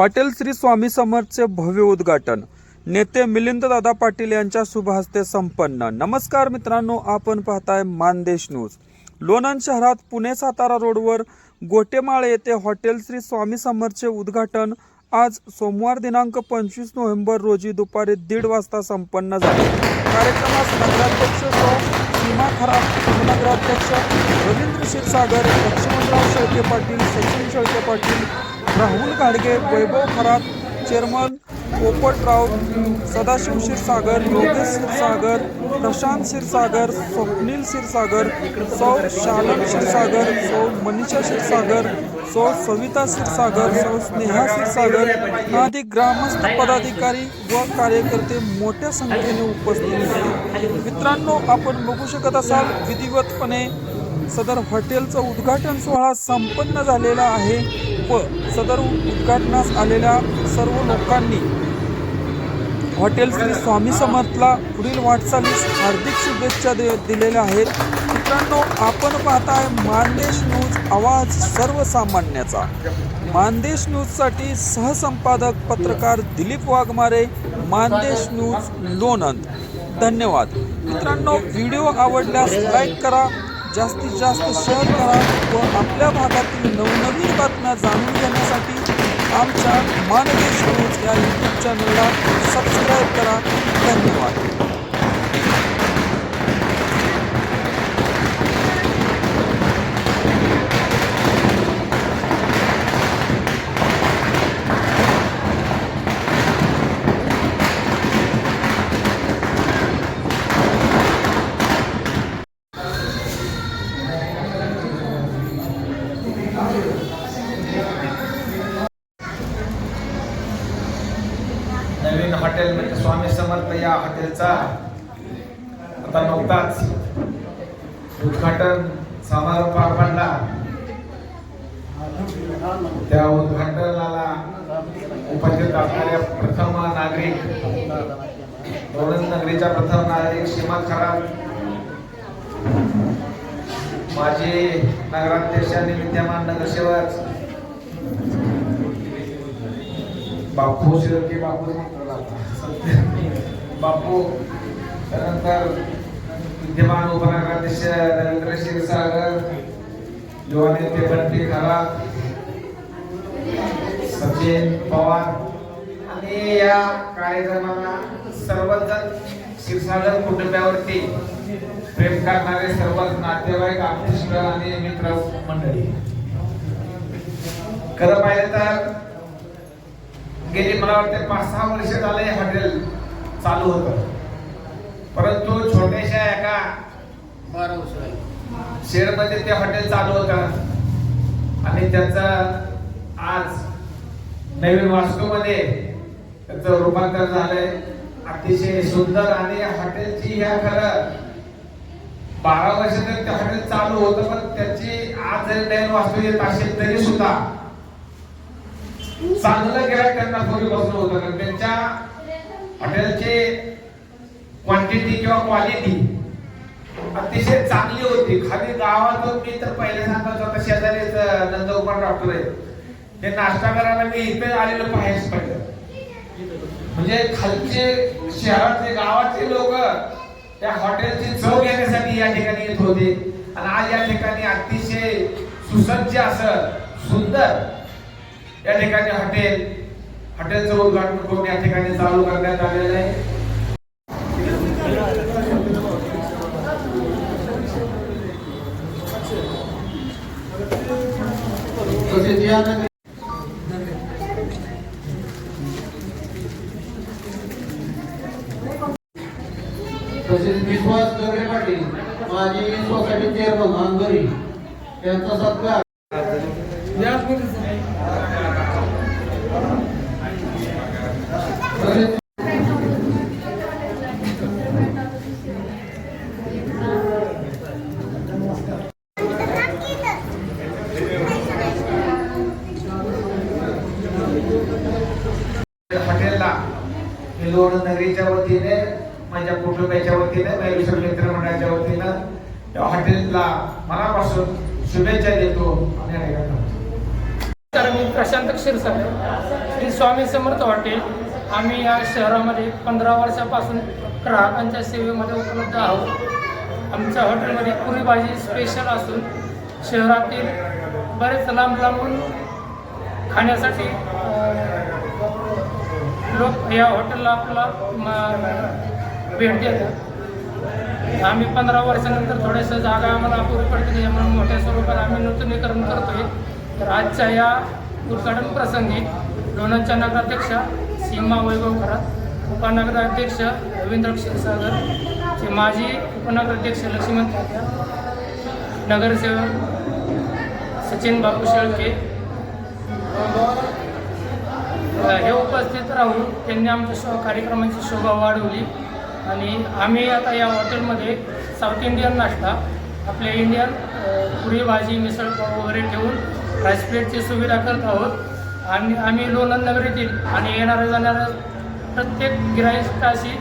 Hotel Shri Swami समर्थचे भव्य उद्घाटन. नेते मिलिंददादा पाटील यांच्या शुभहस्ते संपन्न. नमस्कार मित्रांनो आपण पाहताय मानदेश न्यूज. लोणंद शहरात पुणे सातारा रोडवर गोटेमाळ येथे हॉटेल श्री स्वामी समर्थचे उद्घाटन. आज सोमवार दिनांक पंचवीस नोव्हेंबर रोजी दुपारी दीड वाजता संपन्न झाले. कार्यक्रमास नगराध्यक्ष सीमा खराब उपनगराध्यक्ष रवींद्र क्षीरसागर लक्ष्मणराव शेळके पाटील सचिन शेळके पाटील राहुल घाडगे वैभव खरात चेअरमन पोपटराव सदाशिव क्षीरसागर योगेश क्षीरसागर प्रशांत क्षीरसागर स्वप्नील क्षीरसागर सौ शालन क्षीरसागर सौ मनीषा क्षीरसागर सौ सविता क्षीरसागर सौ स्नेहा क्षीरसागर आदी ग्रामस्थ पदाधिकारी व कार्यकर्ते मोठ्या संख्येने उपस्थित होते. मित्रांनो आपण बघू शकत असाल विधिवतपणे सदर हॉटेलचं उद्घाटन सोहळा संपन्न झालेला आहे. व सदर उद्घाटनास आलेल्या सर्व लोकांनी हॉटेल श्री स्वामी समर्थला पुढील वाटचालीस हार्दिक शुभेच्छा दे दिलेल्या आहेत. मित्रांनो आपण पाहताय मानदेश न्यूज आवाज सर्वसामान्याचा. मानदेश न्यूजसाठी सहसंपादक पत्रकार दिलीप वाघमारे मानदेश न्यूज लोणंद. धन्यवाद. मित्रांनो व्हिडिओ आवडल्यास लाईक करा जास्तीत जास्त शेअर करा व आपल्या भागातील नवनवीन बातम्या जाणून घेण्यासाठी आमच्या मानदेश न्यूज या यूट्यूब चॅनलला सबस्क्राईब करा. धन्यवाद. समर्थ हॉटेलचा आता नुकताच उद्घाटन समारोप पार पडला. त्या उद्घाटनाला उपस्थित असणाऱ्या प्रथम नागरिक लोणंद नगरीच्या प्रथम नागरिक सीमा खराब माजी नगराध्यक्ष आणि विद्यमान नगरसेवक बापू शिरके बापू बापू त्यानंतर विद्यमान उपनगराध्यक्ष रवींद्र क्षीरसागर युवा नेते बंटी खरात सचिन पवार आणि या कार्यक्रमाला सर्वजण क्षीरसागर कुटुंबावरती प्रेम करणारे सर्व नातेवाईक आप्तेष्ट आणि मित्र मंडळी खरं पाहिलं तर गेली मला वाटते पाच सहा वर्ष झाले हॉटेल चालू होतं. परंतु छोट्याशा एका शेडमध्ये ते हॉटेल चालू होतं. आणि त्याचं आज नवीन वास्तूमध्ये त्याचं रूपांतर झालंय. अतिशय सुंदर आणि हॉटेलची ह्या खरं बारा वर्ष तरी ते हॉटेल चालू होतं पण त्याची आज जरी नवीन वास्तू येत असेल तरी सुद्धा चांगलं गिरायक त्यांना पूर्वीपासून होतं. कारण त्यांच्या हॉटेलचे क्वांटिटी किंवा क्वालिटी अतिशय चांगली होती. खाली गावात मी तर पहिले सांगत होता शेजारीच नंदगोपाल डॉक्टर आहे ते नाश्ता करायला मी इथे आलेलो पाहायच पाहिजे म्हणजे खालचे शहरातले गावातले लोक त्या हॉटेलची चव घेण्यासाठी या ठिकाणी येत होते. आणि आज या ठिकाणी अतिशय सुसज्ज असं सुंदर या ठिकाणी हॉटेल हॉटेलचं उद्घाटन करून या ठिकाणी चालू करण्यात आलेलं आहे. तसेच विश्वास दगडे पाटील माजी सोसायटी चेअरमन अंगरी यांचा सत्कार तसेच हॉटेलला जोड नगरीच्या वतीने माझ्या कुटुंबाच्या वतीने माझ्या मित्र मंडळाच्या वतीनं या हॉटेलला मनापासून शुभेच्छा देतो आणि तर मी प्रशांत क्षीरसागर श्री स्वामी समर्थ हॉटेल. आम्ही या शहरामध्ये पंधरा वर्षापासून ग्राहकांच्या सेवेमध्ये उपलब्ध आहोत. आमच्या हॉटेलमध्ये पुरी भाजी स्पेशल असून शहरातील बरेच लांब लांबून खाण्यासाठी लोक या हॉटेलला आपला भेट देतात. आम्ही पंधरा वर्षानंतर थोड्याशा जागा आम्हाला अपुरी पडते त्याच्यामुळे मोठ्या स्वरूपात आम्ही नूतनीकरण करतोय. तर आजच्या या उद्घाटन प्रसंगी लोणंदच्या नगराध्यक्ष सीमा वैभव खरात उपनगराध्यक्ष रवींद्र क्षीरसागर चे माजी उपनगराध्यक्ष लक्ष्मण नगरसेवक सचिन बापू शेळके हे उपस्थित राहून त्यांनी आमच्या शो कार्यक्रमाची शोभा वाढवली. आणि आम्ही आता या हॉटेलमध्ये साऊथ इंडियन नाश्ता आपल्या इंडियन पुरी भाजी मिसळ वगैरे ठेवून राईस प्लेटची सुविधा करत आहोत. आणि आम्ही लोणंद नगरीतील आणि येणाऱ्या जाणाऱ्या प्रत्येक गिराईकाशी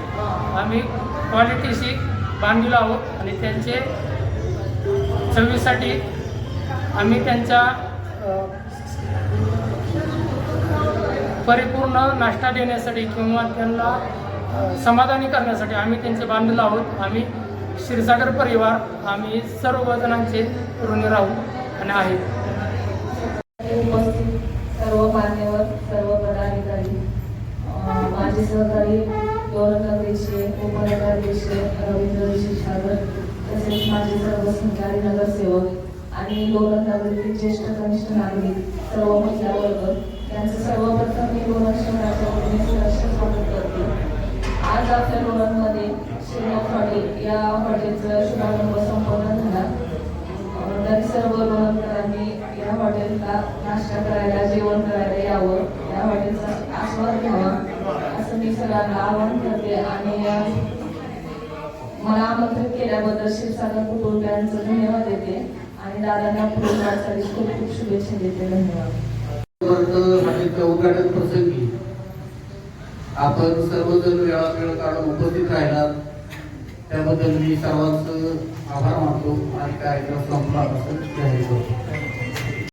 आम्ही क्वालिटीशी बांधलेलो आहोत. आणि त्यांचे चवीसाठी आम्ही त्यांच्या परिपूर्ण नाश्ता देण्यासाठी किंवा त्यांना समाधानी करण्यासाठी आम्ही त्यांचे बांधलेलो आहोत. आम्ही क्षीरसागर परिवार आम्ही सर्व जणांचे ऋणी राहू आणि आहेत उपस्थित सर्व मान्यवर सर्व पदाधिकारी अं, माझे सहकारी गौरवनगरीचे उपनगराध्यक्ष रवींद्र क्षीरसागर तसेच माझे सर्व सहकारी नगरसेवक आणि लोणंद ज्येष्ठ कनिष्ठ नागरिक सर्व महिला वर्ग यांचं सर्वप्रथम मी लोणंद शहराच्या वतीने स्वागत करते आज आपल्या लोणंदमध्ये श्रीनाथ हॉटेल या हॉटेलचा शुभारंभ संपन्न झाला. अं, तरी सर्व लोणंदकरांनी या हॉटेलला नाश्ता करायला जेवण करायला यावं या हॉटेलचा आस्वाद घ्यावा असं मी सगळ्यांना आवाहन करते आणि अं, मला आमंत्रित केल्याबद्दल क्षीरसागर कुटुंबियांचं धन्यवाद देते आणि दादांना पुढील वाटचाली खूप खूप शुभेच्छा देते. धन्यवाद. उद्घाटन प्रसंगी. आपण सर्वजण वेळा वेळ काढून उपस्थित राहिलात. त्याबद्दल मी सर्वांचं आभार मानतो आणि कार्यक्रम संपला. असं जाहीर करतो